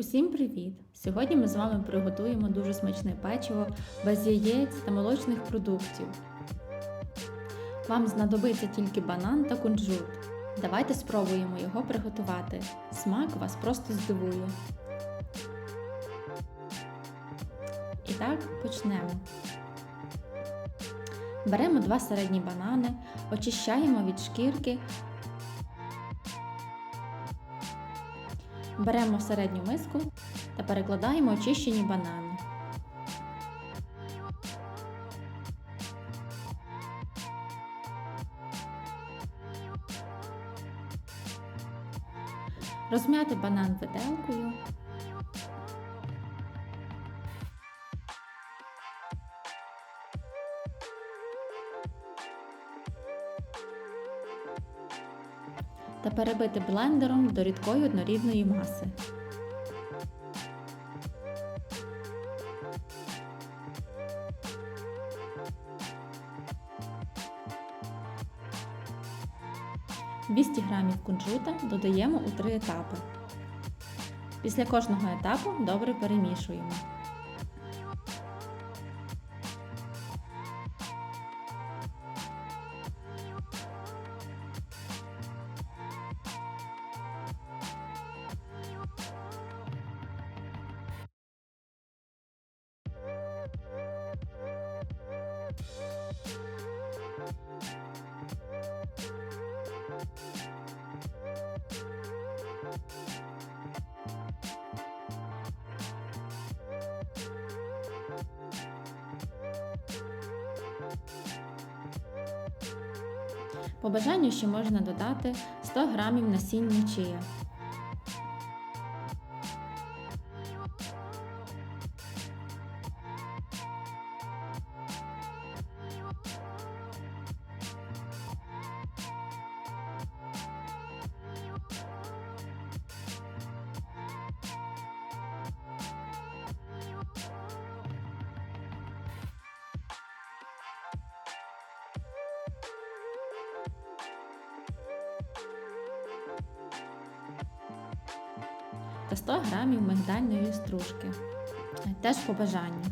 Усім привіт! Сьогодні ми з вами приготуємо дуже смачне печиво без яєць та молочних продуктів. Вам знадобиться тільки банан та кунжут. Давайте спробуємо його приготувати. Смак вас просто здивує. І так, почнемо. Беремо два середні банани, очищаємо від шкірки. Беремо в середню миску та перекладаємо очищені банани. Розм'яти банан виделкою. Та перебити блендером до рідкої однорідної маси. «200 г кунжута додаємо у три етапи. Після кожного етапу добре перемішуємо. По бажанню ще можна додати 100 г насіння чия. Та 100 г мигдальної стружки. Теж по бажанню.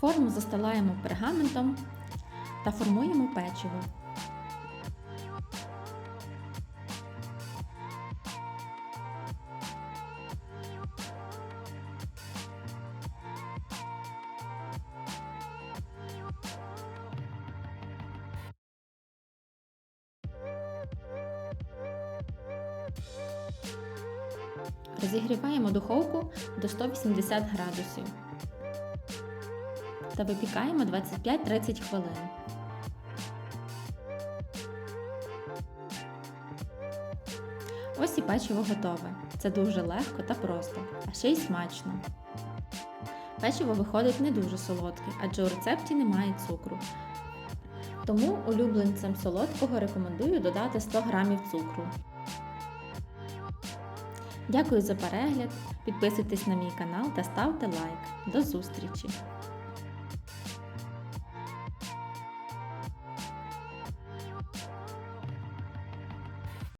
Форму застилаємо пергаментом та формуємо печиво. Розігріваємо духовку до 180 градусів та випікаємо 25-30 хвилин. Ось і печиво готове. Це дуже легко та просто, а ще й смачно. Печиво виходить не дуже солодке, адже у рецепті немає цукру. Тому улюбленцям солодкого рекомендую додати 100 г цукру. Дякую за перегляд, підписуйтесь на мій канал та ставте лайк. До зустрічі!